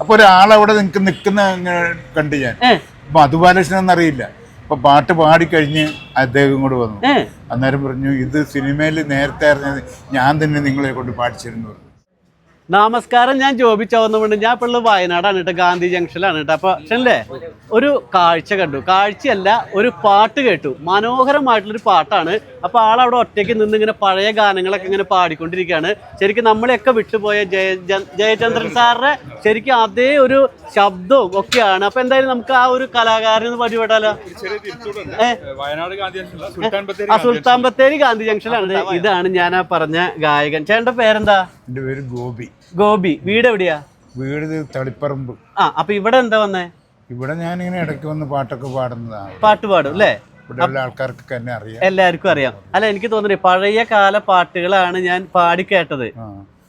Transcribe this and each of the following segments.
അപ്പൊ ഒരാളവിടെ നിങ്ങക്ക് നിൽക്കുന്ന കണ്ട് ഞാൻ. അപ്പൊ മധുബാലകൃഷ്ണൻ എന്നറിയില്ല അപ്പൊ പാട്ട് പാടിക്കഴിഞ്ഞ് അദ്ദേഹം കൂടെ വന്നു. അന്നേരം പറഞ്ഞു ഇത് സിനിമയിൽ നേരത്തെ അറിഞ്ഞത് ഞാൻ തന്നെ നിങ്ങളെ കൊണ്ട് പാടിച്ചിരുന്നു. നമസ്കാരം ഞാൻ ജോബി ചവന്നുകൊണ്ട് ഞാൻ ഇപ്പോൾ ഉള്ളത് വയനാടാണ് കേട്ടോ ഗാന്ധി ജംഗ്ഷനിലാണ് കേട്ടോ. അപ്പൊ പക്ഷേ ഒരു കാഴ്ച കണ്ടു. കാഴ്ചയല്ല ഒരു പാട്ട് കേട്ടു. മനോഹരമായിട്ടുള്ളൊരു പാട്ടാണ്. അപ്പൊ ആളവിടെ ഒറ്റയ്ക്ക് നിന്ന് ഇങ്ങനെ പഴയ ഗാനങ്ങളൊക്കെ ഇങ്ങനെ പാടിക്കൊണ്ടിരിക്കുകയാണ്. ശരിക്കും നമ്മളെയൊക്കെ വിട്ടുപോയ ജയ ജയചന്ദ്രൻ സാറിന്റെ ശരിക്കും അതേ ഒരു ശബ്ദവും ഒക്കെയാണ്. അപ്പൊ എന്തായാലും നമുക്ക് ആ ഒരു കലാകാരൻ ഒന്ന് പരിപാടാലോ ഏ? വയനാട് ഗാന്ധി ജംഗ്ഷനിലെ. സുൽത്താൻ ബത്തേരി ആ സുൽത്താൻ ബത്തേരി ഗാന്ധി ജംഗ്ഷനിലാണ്. ഇതാണ് ഞാൻ ആ പറഞ്ഞ ഗായകൻ. ചേട്ടന്റെ പേരെന്താ? എന്റെ പേര് ഗോപി. ഗോപി വീട് എവിടെയാ? വീട് തളിപ്പറമ്പ്. ആ അപ്പൊ ഇവിടെ എന്താ വന്നേ? ഇവിടെ ഞാൻ ഇങ്ങനെ ഇടയ്ക്ക് വന്ന് പാട്ടൊക്കെ പാടുന്നതാണ്. പാട്ട് പാടും അല്ലേ? ഇവിടെയുള്ള ആൾക്കാർക്കൊക്കെ എന്നെ അറിയാം. എല്ലാവർക്കും അറിയാം. അല്ല എനിക്ക് തോന്നുന്നു പഴയ കാല പാട്ടുകളാണ് ഞാൻ പാടി കേട്ടത്.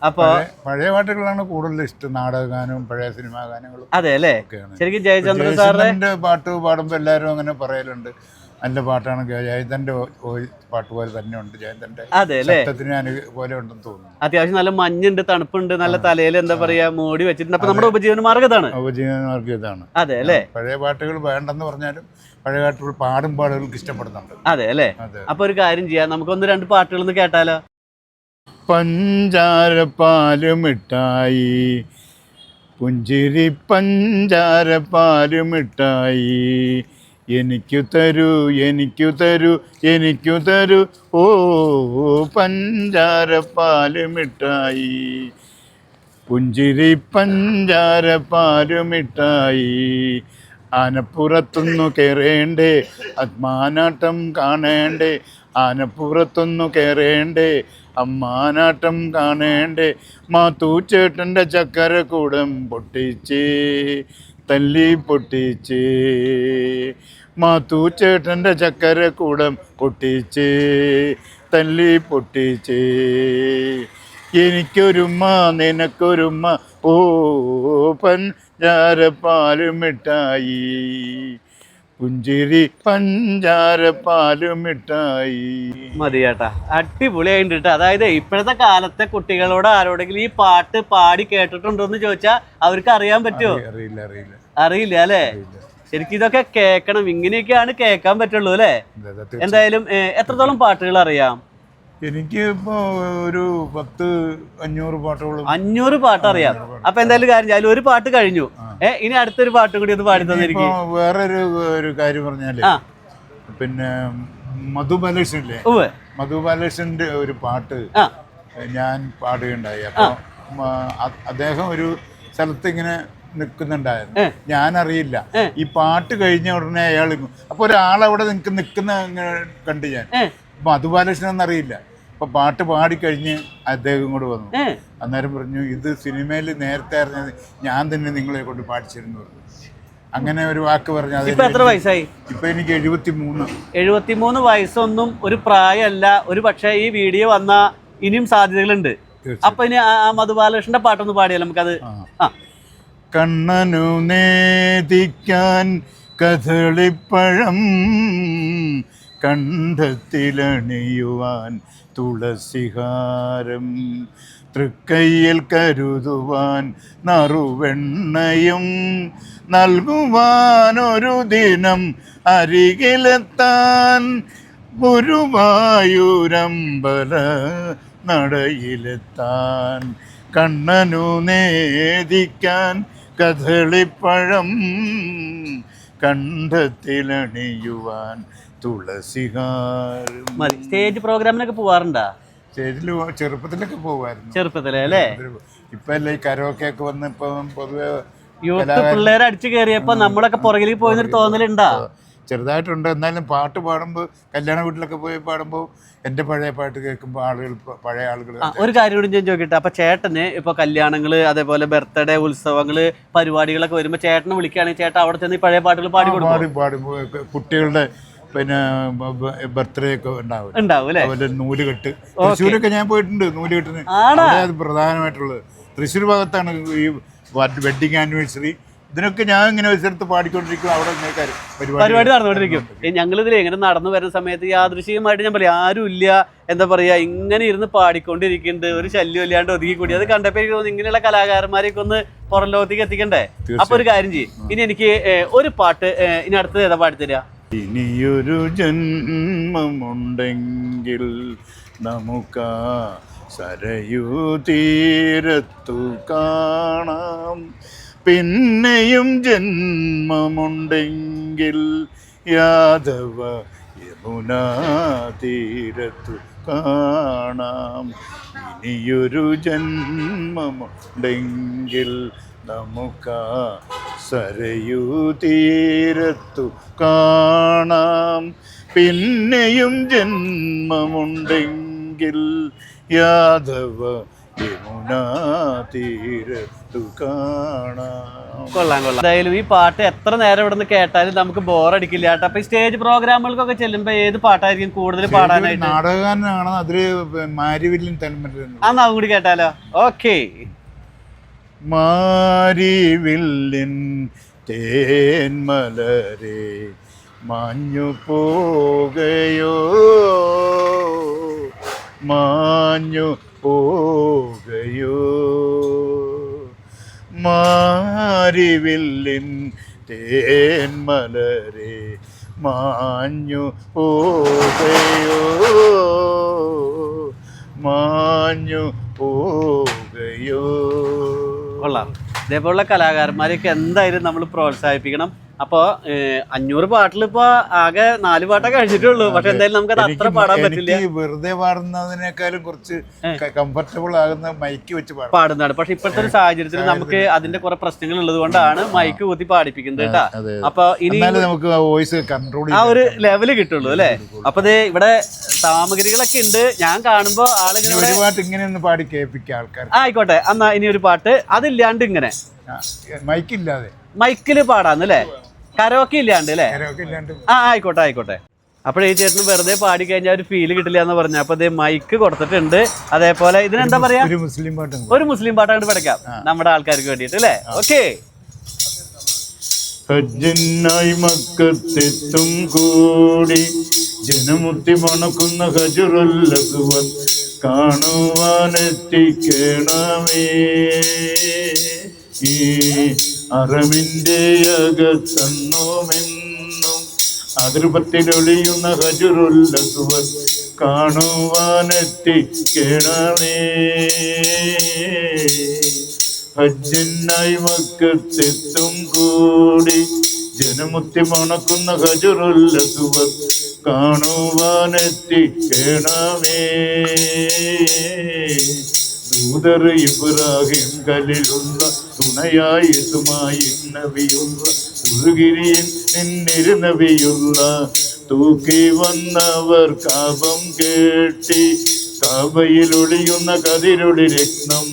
അപ്പൊ പഴയ- പാട്ടുകളാണ് കൂടുതൽ ഇഷ്ടം. നാടകഗാനവും പഴയ സിനിമാ ഗാനങ്ങളും അതെ അല്ലേ? ശരിക്കും ജയചന്ദ്രൻ സാറിന്റെ പാട്ട് പാടുമ്പോൾ എല്ലാവരും അങ്ങനെ പറയലുണ്ട്. നല്ല പാട്ടാണ് ജയന്തന്റെ പാട്ട് പോലെ തന്നെ ഉണ്ട്. ജയചന്ദ്രന്റെ അതെ അല്ലേ? ശബ്ദത്തിന് പോലെ ഉണ്ടെന്ന് തോന്നുന്നു. അത്യാവശ്യം നല്ല മഞ്ഞുണ്ട് തണുപ്പുണ്ട് നല്ല തലയിൽ എന്താ പറയാ മോടി വെച്ചിട്ടുണ്ട്. അപ്പൊ നമ്മുടെ ഉപജീവന മാർഗം ഇതാണ്. ഉപജീവനമാർഗം ഇതാണ്. അതെ അല്ലേ? പഴയ പാട്ടുകൾ വേണ്ടെന്ന് പറഞ്ഞാലും പഴയ പാട്ടുകൾ പാടും പാടുകൾക്ക് ഇഷ്ടപ്പെടുന്നുണ്ട്. അതെ അല്ലേ? അപ്പൊ ഒരു കാര്യം ചെയ്യാം. നമുക്കൊന്ന് രണ്ട് പാട്ടുകൾ ഒന്ന് കേട്ടാലോ? പഞ്ചാരപ്പാൽ മിഠായി പുഞ്ചിരി പഞ്ചാരപ്പാൽ മിഠായി എനിക്കു തരൂ എനിക്കു തരൂ എനിക്കു തരൂ ഓ പഞ്ചാരപ്പാൽ മിഠായി പുഞ്ചിരി പഞ്ചാരപ്പാൽ മിഠായി ആനപ്പുറത്തൊന്നു കയറേണ്ടേ അമ്മാനാട്ടം കാണേണ്ടേ. ആനപ്പുറത്തൊന്നു കയറേണ്ടേ അമ്മാനാട്ടം കാണേണ്ടേ. മാത്തൂച്ചേട്ടന്റെ കൂടം പൊട്ടിച്ചേ. തല്ലി പൊട്ടിച്ച്. മാത്തൂച്ചേട്ടന്റെ ചക്കരക്കൂടം പൊട്ടിച്ച്. തല്ലി പൊട്ടിച്ച്. എനിക്കൊരുമ്മ നിനക്കൊരുമ്മ ഓ പഞ്ചാരപ്പാലും മിഠായി പുഞ്ചിരി പഞ്ചാരപ്പാലും മിഠായി മതി ചേട്ടാ അടിപൊളിയായിട്ട് കേട്ടോ അതായത് ഇപ്പോഴത്തെ കാലത്തെ കുട്ടികളോട് ആരോടെങ്കിലും ഈ പാട്ട് പാടി കേട്ടിട്ടുണ്ടോ എന്ന് ചോദിച്ചാൽ അവർക്ക് അറിയാൻ പറ്റുമോ അറിയില്ല അറിയില്ല. അറിയില്ല അല്ലേ? ശരിക്കും ഇതൊക്കെ കേൾക്കണം. ഇങ്ങനെയൊക്കെയാണ് കേൾക്കാൻ പറ്റുള്ളൂ അല്ലേ? എന്തായാലും എത്രത്തോളം പാട്ടുകൾ അറിയാം? എനിക്ക് ഇപ്പോ ഒരു പത്ത് അഞ്ഞൂറ് പാട്ടുകളും അഞ്ഞൂറ് പാട്ട് അറിയാം. അപ്പൊ എന്തായാലും കാര്യം. അതിൽ ഒരു പാട്ട് കഴിഞ്ഞു. ഏ ഇനി അടുത്തൊരു പാട്ട് കൂടി ഒന്ന് പാടി തന്നിരിക്കും. വേറൊരു ഒരു കാര്യം പറഞ്ഞാൽ പിന്നെ മധു മധുബാലകൃഷ്ണന്റെ ഒരു പാട്ട് ഞാൻ പാടുകയുണ്ടായി. അപ്പൊ അദ്ദേഹം ഒരു സ്ഥലത്ത് ഇങ്ങനെ നിൽക്കുന്നുണ്ടായിരുന്നു ഞാനറിയില്ല. ഈ പാട്ട് കഴിഞ്ഞ ഉടനെ അയാൾ അപ്പൊ ഒരാളവിടെ നിൽക്ക് നിൽക്കുന്ന കണ്ടു ഞാൻ. അപ്പൊ മധുബാലകൃഷ്ണൻ എന്നറിയില്ല അപ്പൊ പാട്ട് പാടിക്കഴിഞ്ഞ് അദ്ദേഹം കൂടെ വന്നു. അന്നേരം പറഞ്ഞു ഇത് സിനിമയിൽ നേരത്തെ അറിഞ്ഞത് ഞാൻ തന്നെ നിങ്ങളെ കൊണ്ട് പാടിച്ചിരുന്നു. പറഞ്ഞു അങ്ങനെ ഒരു വാക്ക് പറഞ്ഞു ഇപ്പൊ എത്ര വയസ്സായി? ഇപ്പൊ എനിക്ക് എഴുപത്തി മൂന്ന് എഴുപത്തിമൂന്ന് വയസ്സൊന്നും ഒരു പ്രായമല്ല. ഒരു പക്ഷേ ഈ വീഡിയോ വന്ന ഇനിയും സാധ്യതകളുണ്ട്. അപ്പൊ ഇനി മധുബാലകൃഷ്ണന്റെ പാട്ടൊന്ന് പാടിയാലോ നമുക്കത്? ആ. കണ്ണനു നേദിക്കാൻ കഥളിപ്പഴം കണ്ഠത്തിലണിയുവാൻ തുളസിഹാരം തൃക്കൈയിൽ കരുതുവാൻ നറുവെണ്ണയും നൽകുവാനൊരു ദിനം അരികിലെത്താൻ ഗുരുവായൂരമ്പല നടയിലെത്താൻ കണ്ണനു നേദിക്കാൻ കഥളിപ്പഴം കണ്ഠത്തിലണിയുവാൻ തുളസിഹാരം. മതി. സ്റ്റേജ് പ്രോഗ്രാമിനൊക്കെ പോവാറുണ്ടോ? സ്റ്റേജിൽ ചെറുപ്പത്തിലൊക്കെ പോകുമായിരുന്നു ചെറുപ്പത്തിലെ അല്ലേ ഇപ്പൊ അല്ലേ ഈ കരോക്കെ ഒക്കെ വന്ന് ഇപ്പൊ പൊതുവെ യൂത്ത് പിള്ളേരെ അടിച്ചു കയറിയപ്പോ നമ്മളൊക്കെ പുറകിലേക്ക് പോയെന്നൊരു തോന്നലുണ്ടാ? ചെറുതായിട്ടുണ്ട്. എന്നാലും പാട്ട് പാടുമ്പോൾ കല്യാണ വീട്ടിലൊക്കെ പോയി പാടുമ്പോൾ എന്റെ പഴയ പാട്ട് കേൾക്കുമ്പോൾ ആളുകൾ പഴയ ആളുകൾ ഒരു കാര്യം കൂടി ഞാൻ ചോദിക്കട്ടെ. അപ്പൊ ചേട്ടന് ഇപ്പൊ കല്യാണങ്ങൾ അതേപോലെ ബർത്ത്ഡേ ഉത്സവങ്ങൾ പരിപാടികളൊക്കെ വരുമ്പോൾ ചേട്ടനെ വിളിക്കുകയാണെങ്കിൽ ചേട്ടൻ അവിടെ ചെന്ന് പഴയ പാട്ടുകൾ പാടി പാടി പാടുമ്പോൾ കുട്ടികളുടെ പിന്നെ ബർത്ത്ഡേ ഒക്കെ ഉണ്ടാവും. ഉണ്ടാവും അല്ലേ? അതുപോലെ നൂലുകെട്ട് തൃശ്ശൂരൊക്കെ ഞാൻ പോയിട്ടുണ്ട് നൂലുകെട്ടിന് കെട്ടിന്. അത് പ്രധാനമായിട്ടുള്ളത്. തൃശ്ശൂർ ഭാഗത്താണ് ഈ വെഡിങ് ആനിവേഴ്സറി. ഇതിനൊക്കെ ഞാൻ ഇങ്ങനെ ഒരു സ്ഥലത്ത് പാടിക്കൊണ്ടിരിക്കും അവിടെ പരിപാടി നടന്നുകൊണ്ടിരിക്കും. ഞങ്ങൾ ഇതിൽ എങ്ങനെ നടന്നു വരുന്ന സമയത്ത് യാദൃശികമായിട്ട് ഞാൻ പറയാം ആരും ഇല്ല എന്താ പറയാ ഇങ്ങനെ ഇരുന്ന് പാടിക്കൊണ്ടിരിക്കുന്നുണ്ട് ഒരു ശല്യം ഇല്ലാണ്ട് ഒതുക്കി കൂടി. അത് കണ്ടപ്പോ എനിക്ക് തോന്നുന്നു ഇങ്ങനെയുള്ള കലാകാരന്മാരെയൊക്കെ ഒന്ന് പുറം ലോകത്തേക്ക് എത്തിക്കണ്ടേ അപ്പൊ ഒരു കാര്യം ചെയ്യും. ഇനി എനിക്ക് ഒരു പാട്ട് ഇനി അടുത്തത് ഏതാ പാടിത്തരാ? ഇനിയൊരു ജന്മമുണ്ടെങ്കിൽ നമുക്ക് സരയൂ തീരത്തു കാണാം. പിന്നെയും ജന്മമുണ്ടെങ്കിൽ യാദവ യമുനാ തീരത്തു കാണാം. ഇനിയൊരു ജന്മമുണ്ടെങ്കിൽ നമുക്ക സരയൂ തീരത്തു കാണാം. പിന്നെയും ജന്മമുണ്ടെങ്കിൽ യാദവ യമുനാ തീരത്തു കാണാം കൊള്ളാം കൊള്ളാം. എന്തായാലും ഈ പാട്ട് എത്ര നേരം ഇവിടെ നിന്ന് കേട്ടാലും നമുക്ക് ബോറടിക്കില്ല കേട്ടോ. അപ്പൊ ഈ സ്റ്റേജ് പ്രോഗ്രാമുകൾക്കൊക്കെ ചെല്ലുമ്പോ ഏത് പാട്ടായിരിക്കും കൂടുതൽ പാടാനായിട്ട്? നാടകകാരനാണ് അതിൽ മാരിവില്ലിൻ ആ നാവും കൂടി കേട്ടാലോ? ഓക്കേ മാരിവില്ലിൻ തേന്മലരെ മാഞ്ഞു പോകയോ മാഞ്ഞു പോകയോ മാരിവില്ലിൻ തേന്മലരെ മാഞ്ഞു പോകയോ മാഞ്ഞു പോകയോ കൊള്ളാം. ഇതേപോലുള്ള കലാകാരന്മാരെയൊക്കെ എന്തായാലും നമ്മൾ പ്രോത്സാഹിപ്പിക്കണം. അപ്പോൾ അഞ്ഞൂറ് പാട്ടിൽ ഇപ്പൊ ആകെ നാല് പാട്ടേ കഴിച്ചിട്ടുള്ളൂ. പക്ഷെ എന്തായാലും നമുക്ക് അത് അത്ര പാടാൻ പറ്റില്ല. വെറുതെ പാടുന്നതിനേക്കാളും കുറച്ച് കംഫർട്ടബിൾ ആകുന്ന മൈക്ക് വെച്ച് പാടാം. പാടുന്നതാണ്. പക്ഷെ ഇപ്പോഴത്തെ ഒരു സാഹചര്യത്തിൽ നമുക്ക് അതിന്റെ കുറെ പ്രശ്നങ്ങൾ ഉള്ളത് കൊണ്ടാണ് മൈക്ക് കൂത്തി പാടിപ്പിക്കുന്നത് കേട്ടാ അപ്പൊ ഇനി നമുക്ക് വോയിസ് കൺട്രോൾ ആ ഒരു ലെവൽ കിട്ടുള്ളൂ അല്ലേ? അപ്പൊ ഇവിടെ സാമഗ്രികളൊക്കെ ഉണ്ട്. ഞാൻ കാണുമ്പോ ആളുകളെ ഇവിടെ ഒരു പാട്ട് ഇങ്ങനെ ഒന്ന് പാടി കേൾപ്പിക്കുക ആൾക്കാർ ആയിക്കോട്ടെ. എന്നാ ഇനി ഒരു പാട്ട്. അതില്ലാണ്ട് ഇങ്ങനെ. മൈക്കില്ലാതെ മൈക്കിൽ പാടാന്നല്ലേ കരോക്കെ ഇല്ലാണ്ട് അല്ലേ? ആ ആയിക്കോട്ടെ ആയിക്കോട്ടെ. അപ്പോൾ ഈ ചേട്ടന് വെറുതെ പാടി കഴിഞ്ഞാൽ ഒരു ഫീൽ കിട്ടില്ല എന്ന് പറഞ്ഞു. അപ്പൊ ഇത് മൈക്ക് കൊടുത്തിട്ടുണ്ട്. അതേപോലെ ഇതിനെന്താ പറയാ? ഒരു മുസ്ലിം പാട്ട് ഒരു മുസ്ലിം പാട്ടാണ് പഠിക്കാം. നമ്മുടെ ആൾക്കാർക്ക് വേണ്ടിയിട്ട് അല്ലേ? ഓക്കെ ഹജ്ജിനായി മക്കത്തെത്തും കൂടി ജനമുത്തി മണക്കുന്ന ഹജുറുല്ലസുവൻ കാണുവാനെത്തിക്കണമേ. ഈ അറമിന്റെ അതിരുപത്തിലൊളിയുന്ന അതിർപത്തിലൊളിയുന്ന കാണുവാനെത്തി കാണുവാനെത്തിക്കണമേ ഹജ്ജിനായി മക്കത്തെത്തും കൂടി ജനമുത്തി മണക്കുന്ന ഹജറുല്ലസുവർ കാണുവാനെത്തിക്കണമേ ദൂതർ ഇബ്രാഹിം തുണയായി ഇസുമായി നബിയുള്ള സുറുകിരിയൻ നിന്നിരു നബിയുള്ള തൂക്കി വന്നവർ കാപം കേട്ടി കാബയിൽ ഒളിയുന്ന കതിരൊളി രത്നം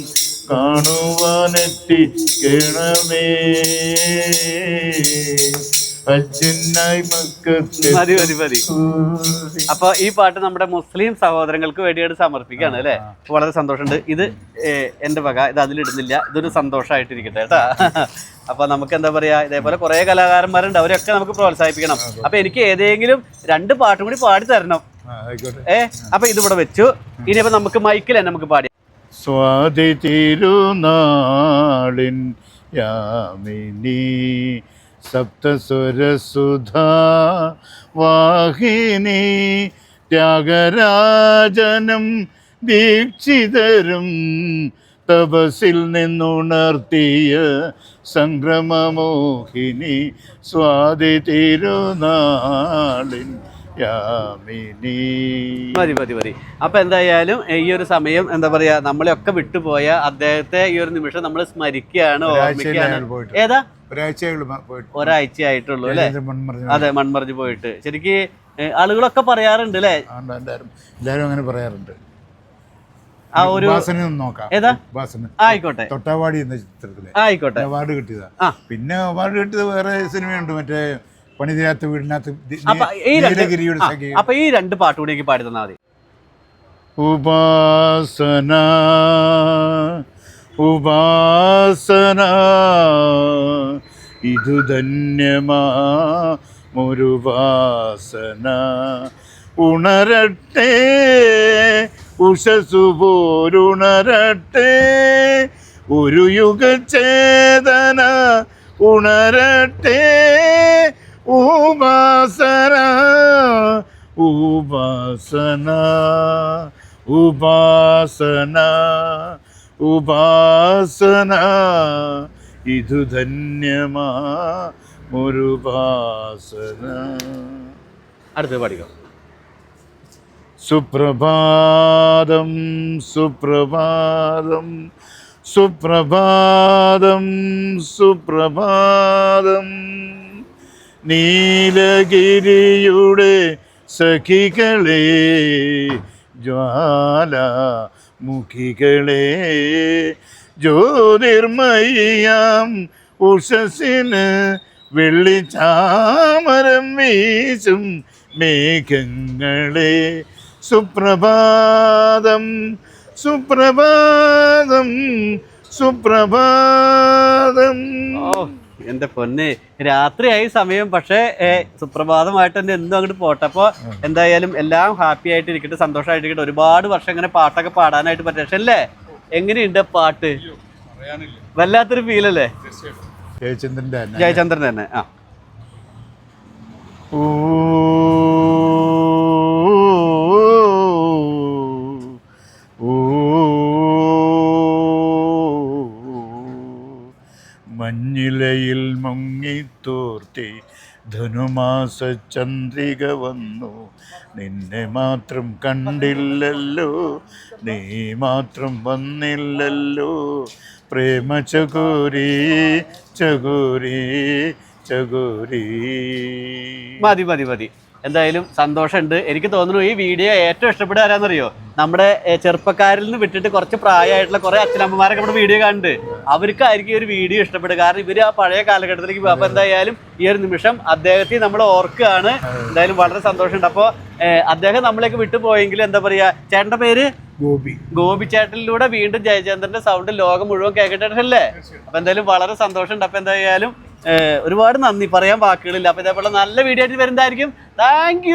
അജ്ജനായി മക്കത്തെ മതി മതി മതി. അപ്പൊ ഈ പാട്ട് നമ്മുടെ മുസ്ലിം സഹോദരങ്ങൾക്ക് വേണ്ടിയാണ് സമർപ്പിക്കുകയാണ് അല്ലേ? വളരെ സന്തോഷമുണ്ട്. ഇത് എന്റെ വക ഇത് അതിലിടുന്നില്ല. ഇതൊരു സന്തോഷമായിട്ടിരിക്കട്ടെ കേട്ടാ. അപ്പൊ നമുക്ക് എന്താ പറയാ ഇതേപോലെ കുറെ കലാകാരന്മാരുണ്ട്. അവരൊക്കെ നമുക്ക് പ്രോത്സാഹിപ്പിക്കണം. അപ്പൊ എനിക്ക് ഏതെങ്കിലും രണ്ട് പാട്ടും കൂടി പാടി തരണം. ഏ അപ്പൊ ഇതിവിടെ വെച്ചു. ഇനിയിപ്പോ നമുക്ക് മൈക്കിൽ തന്നെ നമുക്ക് പാടി. സ്വാതി തിരുനാളിൻ യാമിനി സപ്തസ്വരസുധാ വാഹിനി ത്യാഗരാജനം ദീക്ഷിതരും തപസിൽ നിന്നുണർത്തിയ സംക്രമമോഹിനി സ്വാതി തിരുനാളിൻ യാമിനി. മതി മതി മതി. അപ്പം എന്തായാലും ഈ ഒരു സമയം എന്താ പറയുക നമ്മളെയൊക്കെ വിട്ടുപോയ അദ്ദേഹത്തെ ഈ ഒരു നിമിഷം നമ്മൾ സ്മരിക്കുകയാണ് ഓർമ്മിക്കുകയാണ്. ഏതാ? ഒരാഴ്ചയുള്ളൂ പോയിട്ട്. ഒരാഴ്ച ആയിട്ടുള്ളൂ അല്ലെ അതെ മൺമറിഞ്ഞ് പോയിട്ട്. ശരിക്ക് ആളുകളൊക്കെ പറയാറുണ്ട് അല്ലേ? എല്ലാരും അങ്ങനെ പറയാറുണ്ട്. ആ ഒരു ഏതാ? ആയിക്കോട്ടെ. തൊട്ടാവാടി എന്ന ചിത്രത്തിലെ. ആയിക്കോട്ടെ. അവാർഡ് കിട്ടിയതാ. പിന്നെ അവാർഡ് കിട്ടിയത് വേറെ സിനിമയുണ്ട് മറ്റേ പണിതീരാത്ത വീടിനകത്ത് അപ്പൊ ഈ രണ്ട് പാട്ട് കൂടി എനിക്ക് പാടി തന്നാൽ മതി. ഉപാസന ഉപാസന. ഇതു ധന്യമാ മുരുവാസന വാസന. ഉണരട്ടെ ഉഷസു പോരുണരട്ടെ ഒരു യുഗചേതന ഉണരട്ടെ. ഉപാസന ഉപാസന ഉപാസന. ഉപാസന. ഇതു ധന്യമാ മുരുപാസന. അടുത്ത പഠിക്കാം. സുപ്രഭാതം സുപ്രഭാതം സുപ്രഭാതം സുപ്രഭാതം. നീലഗിരിയുടെ സഖികളെ ജ്വാല മുഖികളെ ജ്യോതിർമയ്യാം ഉഷസിന് വെള്ളിച്ചാമരം വീശും മേഘങ്ങളെ. സുപ്രഭാതം സുപ്രഭാതം സുപ്രഭാതം. എന്റെ പൊന്നെ രാത്രിയായി സമയം പക്ഷേ സുപ്രഭാതമായിട്ട് എന്നെ എന്നും അങ്ങോട്ട് പോട്ടെ. അപ്പോൾ എന്തായാലും എല്ലാം ഹാപ്പി ആയിട്ട് ഇരിക്കട്ടെ സന്തോഷമായിട്ടിരിക്കട്ടെ ഒരുപാട് വർഷം ഇങ്ങനെ പാട്ടൊക്കെ പാടാനായിട്ട് പറ്റും. പക്ഷെ അല്ലേ? എങ്ങനെയുണ്ട് പാട്ട്? പറയാനില്ല. വല്ലാത്തൊരു ഫീൽ അല്ലേ ജയചന്ദ്രന്റെ ജയചന്ദ്രൻ തന്നെ ആ. ഓ ധനുമാസ ചന്ദ്രിക വന്നു. നിന്നെ മാത്രം കണ്ടില്ലല്ലോ. നീ മാത്രം വന്നില്ലല്ലോ. പ്രേമ ചകോരി ചകോരി ചകോരി. മതി മതി മതി. എന്തായാലും സന്തോഷമുണ്ട്. എനിക്ക് തോന്നുന്നു ഈ വീഡിയോ ഏറ്റവും ഇഷ്ടപ്പെടുക ആരാന്നറിയോ? നമ്മുടെ ചെറുപ്പക്കാരിൽ നിന്ന് വിട്ടിട്ട് കുറച്ച് പ്രായമായിട്ടുള്ള കുറെ അച്ഛനമ്മമാരൊക്കെ നമ്മുടെ വീഡിയോ കാണുന്നുണ്ട്. അവർക്കായിരിക്കും ഈ ഒരു വീഡിയോ ഇഷ്ടപ്പെടുക. കാരണം ഇവർ ആ പഴയ കാലഘട്ടത്തിലേക്ക് പോകും അപ്പൊ എന്തായാലും ഈ ഒരു നിമിഷം അദ്ദേഹത്തെ നമ്മൾ ഓർക്കുകയാണ്. എന്തായാലും വളരെ സന്തോഷമുണ്ട്. അപ്പോൾ അദ്ദേഹം നമ്മളേക്ക് വിട്ടുപോയെങ്കിൽ എന്താ പറയാ? ചേട്ടന്റെ പേര്? ഗോപി. ഗോപി ചേട്ടനിലൂടെ വീണ്ടും ജയചന്ദ്രന്റെ സൗണ്ട് ലോകം മുഴുവൻ കേൾക്കട്ടെ അല്ലേ? അപ്പൊ എന്തായാലും വളരെ സന്തോഷമുണ്ട്. അപ്പൊ എന്തായാലും ഒരുപാട് നന്ദി. പറയാൻ വാക്കുകളില്ല. അപ്പൊ ഇതേപോലെ നല്ല വീഡിയോ ആയിട്ട് വരുന്നതായിരിക്കും. താങ്ക്